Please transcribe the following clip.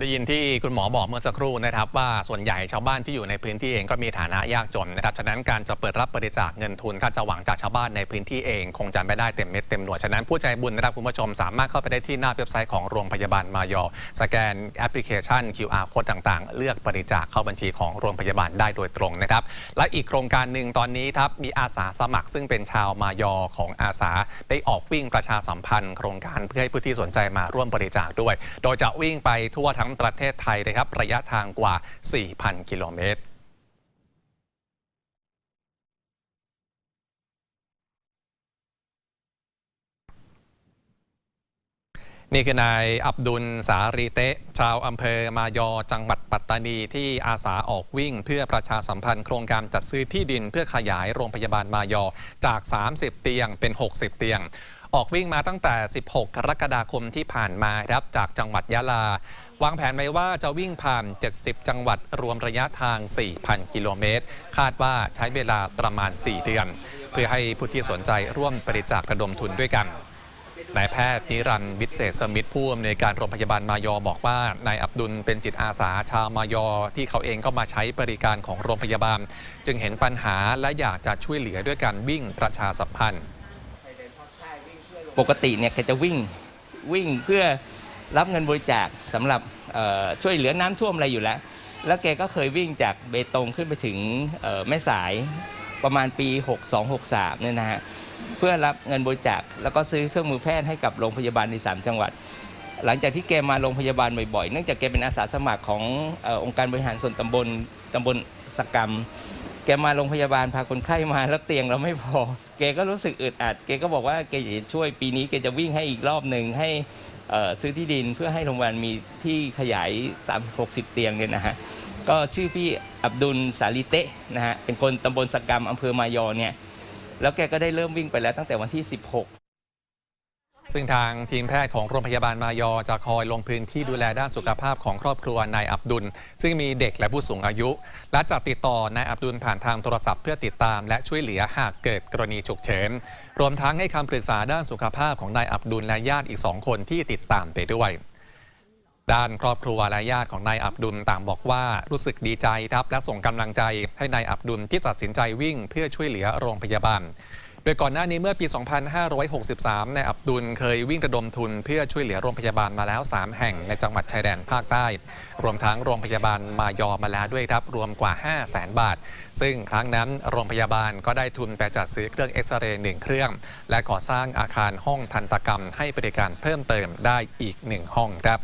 ได้ยินที่คุณหมอบอกเมื่อสักครู่นะครับ ว่าส่วนใหญ่ชาวบ้านที่อยู่ในพื้นที่เองก็มีฐานะยากจนนะครับฉะนั้นการจะเปิดรับบริจาคเงินทุน ถ้าจะหวังจากชาวบ้านในพื้นที่เอง คงจะไม่ได้เต็มเม็ดเต็มหน่วยฉะนั้นผู้ใจบุญนะครับคุณผู้ชมสามารถเข้าไปได้ที่หน้าเว็บไซต์ของโรงพยาบาลมายอ สแกนแอปพลิเคชัน QR code ต่างๆ เลือกบริจาคเข้าบัญชีของโรงพยาบาลได้โดยตรงนะครับและอีกโครงการหนึ่งตอนนี้ครับมีอาสาสมัคร ซึ่งเป็นชาวมายอของอาสาได้ออกวิ่งประชาสัมพันธ์ โครงการเพื่อให้ผู้ที่สนใจมาร่วมบริจาคด้วย โดยจะวิ่งไปทั่วทั้งประเทศไทยนะครับ ระยะทางกว่า 4,000 กิโลเมตรนี่คือนายอับดุลสารีเตะ ชาวอำเภอมายอจังหวัดปัตตานีที่อาสาออกวิ่ง เพื่อประชาสัมพันธ์โครงการจัดซื้อที่ดินเพื่อขยายโรงพยาบาลมายอจาก 30 เตียงเป็น 60 เตียง ออกวิ่งมาตั้งแต่ 16 กรกฎาคมที่ผ่านมาครับจากจังหวัดยะลา วางแผนไว้ว่าจะวิ่งผ่าน 70 จังหวัดรวมระยะทาง 4,000 กิโลเมตร คาดว่าใช้เวลาประมาณ 4 เดือน เพื่อให้ผู้ที่สนใจร่วมบริจาคระดมทุนด้วยกันนายแพทย์นิรันดร์วิเศษสมิทธ์ผู้อำนวยการโรงพยาบาลมายอบอกว่านายอับดุลเป็นจิตอาสาชาวมายอ ที่เขาเองก็มาใช้บริการของโรงพยาบาล จึงเห็นปัญหาและอยากจะช่วยเหลือด้วยการวิ่งประชาสัมพันธ์ ปกติเนี่ยแกจะวิ่งวิ่งเพื่อรับเงินบริจาคสำหรับช่วยเหลือน้ำท่วมอะไรอยู่แล้ว แล้วแกก็เคยวิ่งจากเบตงขึ้นไปถึงแม่สายประมาณปี 62-63เนี่ยนะฮะเพื่อรับเงินบริจาคแล้วก็ซื้อเครื่องมือแพทย์ให้กับโรงพยาบาลในสามจังหวัด หลังจากที่แกมาโรงพยาบาลบ่อยๆ เนื่องจากแกเป็นอาสาสมัครขององค์การบริหารส่วนตำบลตำบลสกรรม แกมาโรงพยาบาลพาคนไข้มาแล้วเตียงเราไม่พอ แกก็รู้สึกอึดอัดแกก็บอกว่าแกยากจะช่วยปีนี้แกจะวิ่งให้อีกรอบหนึ่งให้เอ่อซื้อที่ดินเพื่อให้โรงพยาบาลมีที่ขยายตาม60 เตียงเนี่ยนะฮะ ก็ชื่อพี่อับดุลสาลิเตะนะฮะ เป็นคนตำบลสกกรรมอำเภอมายอเนี่ย แล้วแกก็ได้เริ่มวิ่งไปแล้วตั้งแต่วันที่ 16 ซึ่งทางทีมแพทย์ของโรงพยาบาลมายอจะคอยลงพื้นที่ดูแลด้านสุขภาพของครอบครัวนายอับดุล ซึ่งมีเด็กและผู้สูงอายุ และจะติดต่อนายอับดุลผ่านทางโทรศัพท์เพื่อติดตามและช่วยเหลือหากเกิดกรณีฉุกเฉินรวมทั้งให้คำปรึกษาด้านสุขภาพของนายอับดุลและญาติอีกสองคนที่ติดตามไปด้วยด้านครอบครัวและญาติของนายอับดุลต่างบอกว่ารู้สึกดีใจครับและส่งกำลังใจให้นายอับดุลที่ตัดสินใจวิ่งเพื่อช่วยเหลือโรงพยาบาล โดยก่อนหน้านี้เมื่อปี 2563 นายอับดุลเคยวิ่งระดมทุนเพื่อช่วยเหลือโรงพยาบาลมาแล้ว 3 แห่งในจังหวัดชายแดนภาคใต้ รวมทั้งโรงพยาบาลมายอมาแล้วด้วยครับ รวมกว่า 5 0 0แสนบาท ซึ่งครั้งนั้นโรงพยาบาลก็ได้ทุนไปจัดซื้อเครื่องเอ็กซเรย์หนึ่งเครื่อง และก่อสร้างอาคารห้องทันตกรรมให้บริการเพิ่มเติมได้อีกหนึ่งห้องครับ